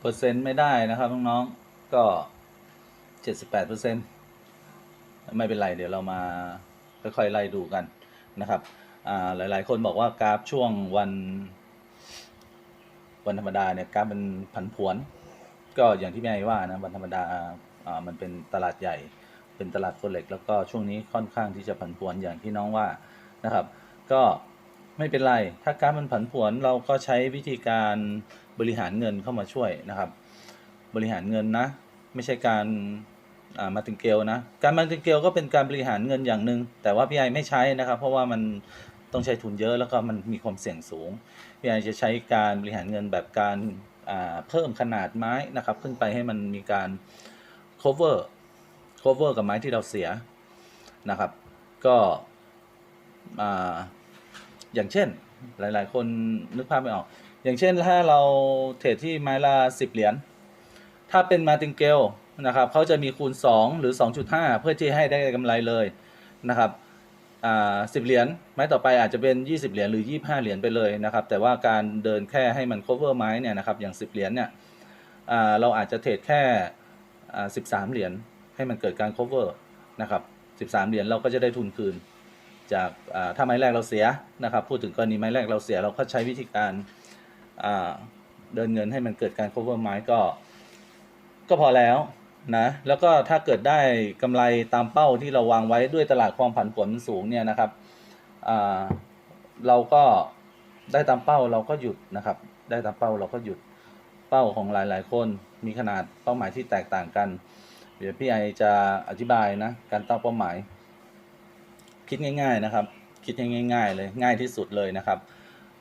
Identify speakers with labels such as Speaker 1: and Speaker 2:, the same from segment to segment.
Speaker 1: เปอร์เซ็นต์ไม่ได้นะครับน้องๆก็เจ็ดสิบแปดเปอร์เซ็นต์ไม่เป็นไร เดี๋ยวเรามาค่อยๆไล่ดูกันนะครับหลายๆ คนบอกว่ากราฟช่วงวัน วันธรรมดาเนี่ยกราฟมันผันผวน ก็อย่างที่พี่ไอว่านะวันธรรมดาอ่ามันเป็นตลาดใหญ่ เป็นตลาดโฟเล็กแล้วก็ช่วงนี้ค่อนข้างที่จะผันผวนอย่างที่น้องว่านะครับ ก็ ไม่เป็นไร ถ้ากราฟมันผันผวนเราก็ใช้วิธีการบริหารเงินเข้ามาช่วยนะครับ บริหารเงินนะ ไม่ใช่การมาติงเกลนะ การมาติงเกลก็เป็นการบริหารเงินอย่างหนึ่งแต่ว่าพี่ไอไม่ใช้นะครับ เพราะว่ามันต้องใช้ทุนเยอะแล้วก็มันมีความเสี่ยงสูงพี่ไอจะใช้การบริหารเงินแบบการเพิ่มขนาดไม้นะครับ ขึ้นไปให้มันมีการ cover cover กับไม้ที่เราเสียนะครับ ก็ อย่างเช่น หลาย ๆ คนนึกภาพไม่ออก อย่างเช่นถ้าเราเทรดที่ไม้ละสิบเหรียญถ้าเป็นมาติงเกลนะครับเขาจะมีคูณ 2 หรือ 2.5 เพื่อที่ให้ได้กำไรเลยนะครับอ่าสิบเหรียญไม้ต่อไปอาจจะเป็น 20 เหรียญหรือ 25 เหรียญไปเลยนะครับ แต่ว่าการเดินแค่ให้มัน cover ไม้เนี่ยนะครับอย่าง 10 เหรียญเนี่ยเราอาจจะเทรดแค่อ่า13 เหรียญให้มันเกิดการ cover นะครับ 13 เหรียญเราก็จะได้ทุนคืน จากถ้าไม้แรกเราเสียนะครับ พูดถึงกรณีไม้แรกเราเสียเราก็ใช้วิธีการเดินเงินให้มันเกิดการ cover ไม้ก็ ก็พอแล้วนะแล้วก็ถ้าเกิดได้กำไรตามเป้าที่เราวางไว้ด้วยตลาดความผันผวนสูงเนี่ยนะครับเราก็ได้ตามเป้าเราก็หยุดนะครับ ได้ตามเป้าเราก็หยุดเป้าของหลาย ๆ คนมีขนาดเป้าหมายที่แตกต่างกัน เดี๋ยวพี่ไอจะอธิบายนะการตั้งเป้าหมาย คิดง่าย ๆนะครับ คิดง่ายๆเลยง่ายที่สุดเลยนะครับ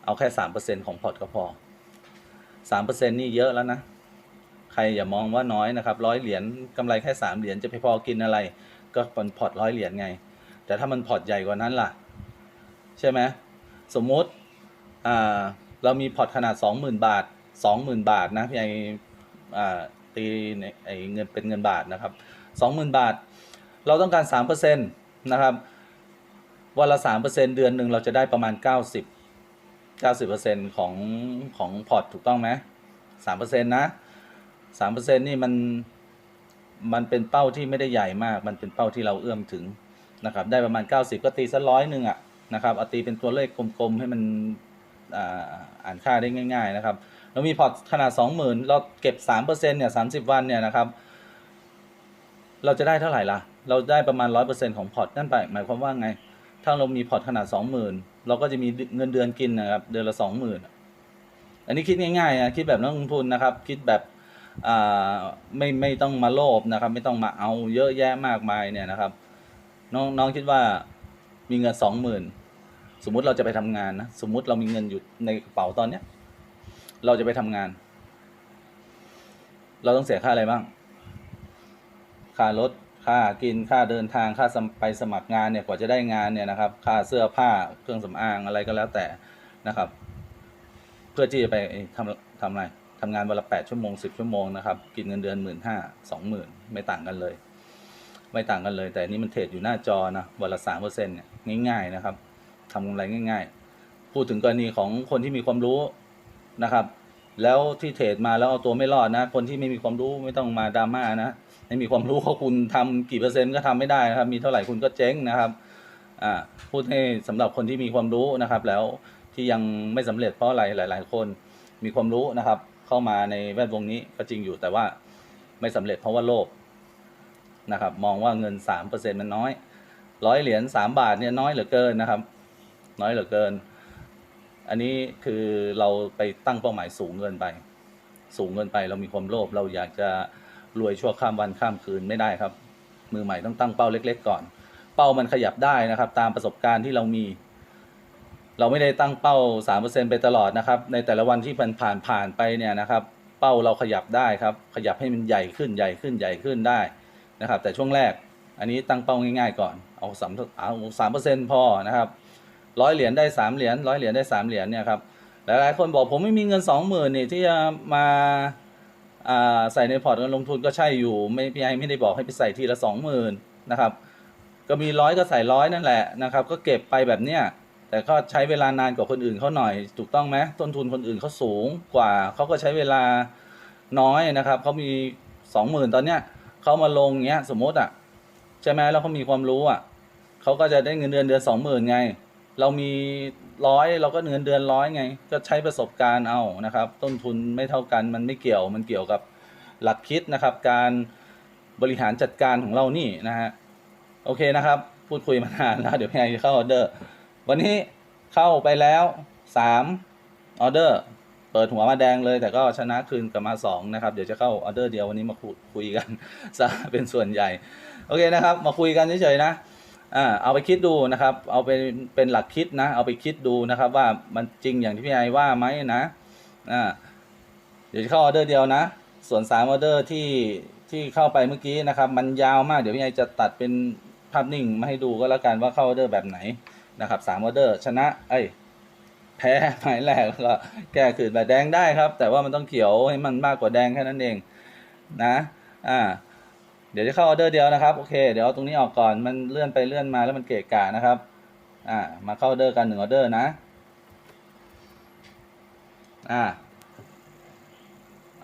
Speaker 1: เอาแค่สามเปอร์เซ็นของพอร์ตก็พอสามเปอร์เซ็นนี่เยอะแล้วนะ ใครอย่ามองว่าน้อยนะครับร้อยเหรียญกำไรแค่สามเหรียญจะไปพอกินอะไร ก็เป็นพอร์ตร้อยเหรียญไง แต่ถ้ามันพอร์ตใหญ่กว่านั้นล่ะ ใช่ไหมสมมุติอ่าเรามีพอร์ตขนาดสองหมื่นบาทสองหมื่นบาทนะพี่ไออ่าตีในไอเงินเป็นเงินบาทนะครับสองหมื่นบาท เราต้องการสามเปอร์เซ็นตนะครับ วันละสามเปอร์เซ็นเดือนหนึ่งเราจะได้ประมาณเก้าสิบเก้าสิบเปอร์เซ็นของของพอร์ตถูกต้องไหมสามเปอร์เซ็นนะสามเปอร์เซ็นนี่มันมันเป็นเป้าที่ไม่ได้ใหญ่มาก มันเป็นเป้าที่เราเอื้อมถึงนะครับ ได้ประมาณเก้าสิบก็ตีสักร้อยหนึ่งอะนะครับเอาตีเป็นตัวเลขกลมๆ ให้มันอ่าอ่านค่าได้ง่าย ๆ นะครับ เรามีพอร์ตขนาดสองหมื่นเราเก็บสามเปอร์เซ็นเนี่ยสามสิบวันเนี่ยนะครับ เราจะได้เท่าไหร่ล่ะ เราได้ประมาณร้อยเปอร์เซ็นของพอร์ตนั่นไปหมายความว่าไง ถ้าเรามีพอร์ตขนาดสองหมื่นเราก็จะมีเงินเดือนกินนะครับ เดือนละสองหมื่นอันนี้คิดง่ายๆนะคิดแบบนักลงทุนนะครับ คิดแบบไม่ไม่ต้องมาโลภนะครับ ไม่ต้องมาเอาเยอะแยะมากมายเนี่ยนะครับ น้องน้องคิดว่ามีเงินสองหมื่นสมมุติเราจะไปทำงานนะสมมุติเรามีเงินอยู่ในกระเป๋าตอนเนี้ย เราจะไปทำงาน เราต้องเสียค่าอะไรบ้าง ค่ารถ ค่ากินค่าเดินทางค่าไปสมัครงานเนี่ยกว่าจะได้งานเนี่ยนะครับ ค่าเสื้อผ้าเครื่องสำอางอะไรก็แล้วแต่นะครับ เพื่อที่จะไปทำทำอะไรทำงานวันละแปดชั่วโมงสิบชั่วโมงนะครับ กินเงินเดือนหมื่นห้าสองหมื่นไม่ต่างกันเลย ไม่ต่างกันเลย แต่นนี้มันเทรดอยู่หน้าจอนะวันละสามเปอร์เซ็นต์เนี่ยง่าย ๆนะครับทำกำไรง่าย ๆ พูดถึงกรณีของคนที่มีความรู้นะครับ แล้วที่เทรดมาแล้วเอาตัวไม่รอดนะ คนที่ไม่มีความรู้ไม่ต้องมาดราม่านะ ไม่มีความรู้เขาคุณทำกี่เปอร์เซ็นต์ก็ทำไม่ได้นะครับ มีเท่าไหร่คุณก็เจ๊งนะครับอ่าพูดให้สำหรับคนที่มีความรู้นะครับ แล้วที่ยังไม่สำเร็จเพราะอะไรหลาย ๆ คนมีความรู้นะครับ เข้ามาในแวดวงนี้ก็จริงอยู่แต่ว่าไม่สำเร็จเพราะว่าโลภนะครับ มองว่าเงินสามเปอร์เซ็นต์มันน้อยร้อยเหรียญสามบาทเนี่ยน้อยเหลือเกินนะครับ น้อยเหลือเกิน อันนี้คือเราไปตั้งเป้าหมายสูงเกินไป สูงเกินไปเรามีความโลภเราอยากจะ รวยชั่วข้ามวันข้ามคืนไม่ได้ครับ มือใหม่ต้องตั้งเป้าเล็ก ๆ ก่อน เป้ามันขยับได้นะครับ ตามประสบการณ์ที่เรามี เราไม่ได้ตั้งเป้าสามเปอร์เซ็นไปตลอดนะครับ ในแต่ละวันที่มันผ่านผ่านไปเนี่ยนะครับ เป้าเราขยับได้ครับ ขยับให้มันใหญ่ขึ้นใหญ่ขึ้นใหญ่ขึ้นได้นะครับ แต่ช่วงแรกอันนี้ตั้งเป้าง่ายๆก่อนเอาสามเอาสามเปอร์เซ็นต์พอนะครับร้อยเหรียญได้สามเหรียญร้อยเหรียญได้สามเหรียญเนี่ยครับหลายๆคนบอกผมไม่มีเงินสองหมื่นนี่ที่จะมา ใส่ในพอร์ตการลงทุนก็ใช่อยู่ ไม่พี่ไอไม่ได้บอกให้ไปใส่ทีละสองหมื่นนะครับ ก็มีร้อยก็ใส่ร้อยนั่นแหละนะครับ ก็เก็บไปแบบเนี้ยแต่ก็ใช้เวลานานกว่าคนอื่นเขาหน่อย ถูกต้องไหมต้นทุนคนอื่นเขาสูงกว่าเขาก็ใช้เวลาน้อยนะครับเขามีสองหมื่นตอนเนี้ยเขามาลงเงี้ยสมมติอะใช่ไหมแล้วเขามีความรู้อะเขาก็จะได้เงินเดือนเดือนสองหมื่นไง เรามีร้อยเราก็เงินเดือนร้อยไง ก็ใช้ประสบการณ์เอานะครับ ต้นทุนไม่เท่ากันมันไม่เกี่ยวมันเกี่ยวกับหลักคิดนะครับ การบริหารจัดการของเรานี่นะฮะโอเคนะครับ พูดคุยมานานแล้วเดี๋ยวพี่ไอจะเข้าออเดอร์ วันนี้เข้าไปแล้วสามออเดอร์เปิดหัวมาแดงเลย แต่ก็ชนะคืนกลับมาสองนะครับ เดี๋ยวจะเข้าออเดอร์เดียววันนี้มาคุยคุยกันซะเป็นส่วนใหญ่ โอเคนะครับ มาคุยกันเฉยๆนะ อ่าเอาไปคิดดูนะครับ เอาเป็นเป็นหลักคิดนะ เอาไปคิดดูนะครับ ว่ามันจริงอย่างที่พี่ไอว่าไหมนะอ่าเดี๋ยวจะเข้าออเดอร์เดียวนะ ส่วนสามออเดอร์ที่ที่เข้าไปเมื่อกี้นะครับ มันยาวมากเดี๋ยวพี่ไอจะตัดเป็นภาพนิ่งมาให้ดูก็แล้วกันว่าเข้าออเดอร์แบบไหนนะครับสามออเดอร์ชนะเอ้ยแพ้หมายแรกแล้วก็แก้คืนแบบแดงได้ครับ แต่ว่ามันต้องเขียวให้มันมากกว่าแดงแค่นั้นเองนะอ่า เดี๋ยวจะเข้าออเดอร์เดียวนะครับ โอเค เดี๋ยวเอาตรงนี้ออกก่อน มันเลื่อนไปเลื่อนมาแล้วมันเกะกะนะครับ อ่า มาเข้าออเดอร์กันหนึ่งออเดอร์นะ อ่า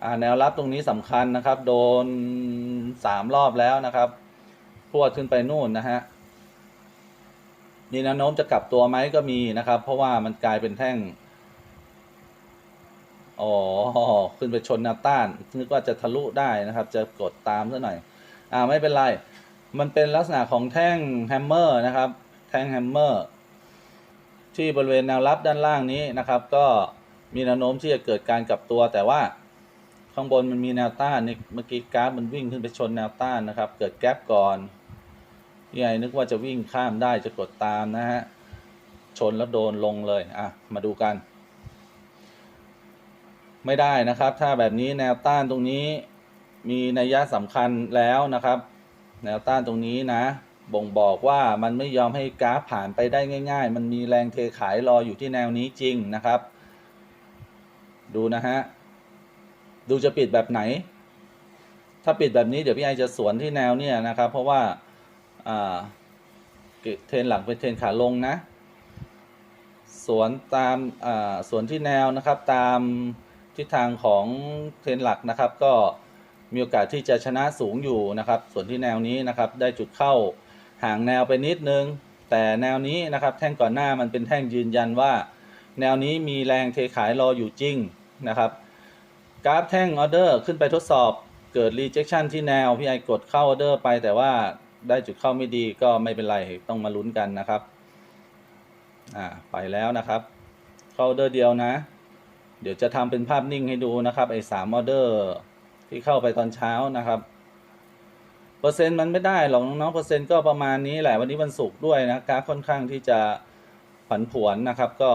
Speaker 1: อ่า แนวรับตรงนี้สำคัญนะครับ โดนสามรอบแล้วนะครับ พวดขึ้นไปนู่นนะฮะ มีแนวโน้มจะกลับตัวไหมก็มีนะครับ เพราะว่ามันกลายเป็นแท่งอ๋อ ขึ้นไปชนแนวต้าน นึกว่าจะทะลุได้นะครับ จะกดตามซะหน่อย อ่าไม่เป็นไร มันเป็นลักษณะของแท่งแฮมเมอร์นะครับ แท่งแฮมเมอร์ที่บริเวณแนวรับด้านล่างนี้นะครับ ก็มีแนวโน้มที่จะเกิดการกลับตัว แต่ว่าข้างบนมันมีแนวต้านนี่เมื่อกี้กราฟมันวิ่งขึ้นไปชนแนวต้านนะครับ เกิดแกลบก่อนพี่ไอ้นึกว่าจะวิ่งข้ามได้จะกดตามนะฮะชนแล้วโดนลงเลยอะมาดูกัน ไม่ได้นะครับ ถ้าแบบนี้แนวต้านตรงนี้ มีนัยยะสำคัญแล้วนะครับ แนวต้านตรงนี้นะ บ่งบอกว่ามันไม่ยอมให้กราฟผ่านไปได้ง่าย ๆ มันมีแรงเทขายรออยู่ที่แนวนี้จริงนะครับ ดูนะฮะ ดูจะปิดแบบไหน ถ้าปิดแบบนี้เดี๋ยวพี่ไอจะสวนที่แนวเนี่ยนะครับ เพราะว่าเทรนหลังเป็นเทรนขาลงนะสวนตามสวนที่แนวนะครับตามทิศทางของเทรนหลักนะครับ ก็ มีโอกาสที่จะชนะสูงอยู่นะครับ ส่วนที่แนวนี้นะครับได้จุดเข้าห่างแนวไปนิดนึง แต่แนวนี้นะครับแท่งก่อนหน้ามันเป็นแท่งยืนยันว่า แนวนี้มีแรงเทขายรออยู่จริงนะครับกราฟแท่งออเดอร์ขึ้นไปทดสอบเกิด rejection ที่แนวพี่ไอกดเข้าออเดอร์ไปแต่ว่าได้จุดเข้าไม่ดีก็ไม่เป็นไรต้องมาลุ้นกันนะครับอ่าไปแล้วนะครับ เข้าออเดอร์เดียวนะ เดี๋ยวจะทำเป็นภาพนิ่งให้ดูนะครับไอ้สามออเดอร์ ที่เข้าไปตอนเช้านะครับ เปอร์เซ็นต์มันไม่ได้หรอกน้องๆเปอร์เซ็นต์ก็ประมาณนี้แหละวันนี้วันศุกร์ด้วยนะกราฟค่อนข้างที่จะผันผวนนะครับก็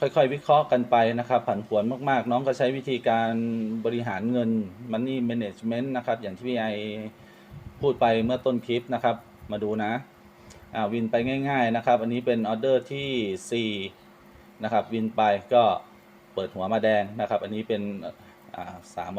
Speaker 1: ค่อยๆวิเคราะห์กันไปนะครับ ผันผวนมากๆ น้องก็ใช้วิธีการบริหารเงิน Money Management นะครับ อย่างที่พี่ไอพูดไปเมื่อต้นคลิปนะครับ มาดูนะอ่าวินไปง่าย ๆ นะครับ อันนี้เป็นออเดอร์ที่ 4 นะครับ วินไปก็ เปิดหัวมาแดงนะครับ อันนี้เป็นสาม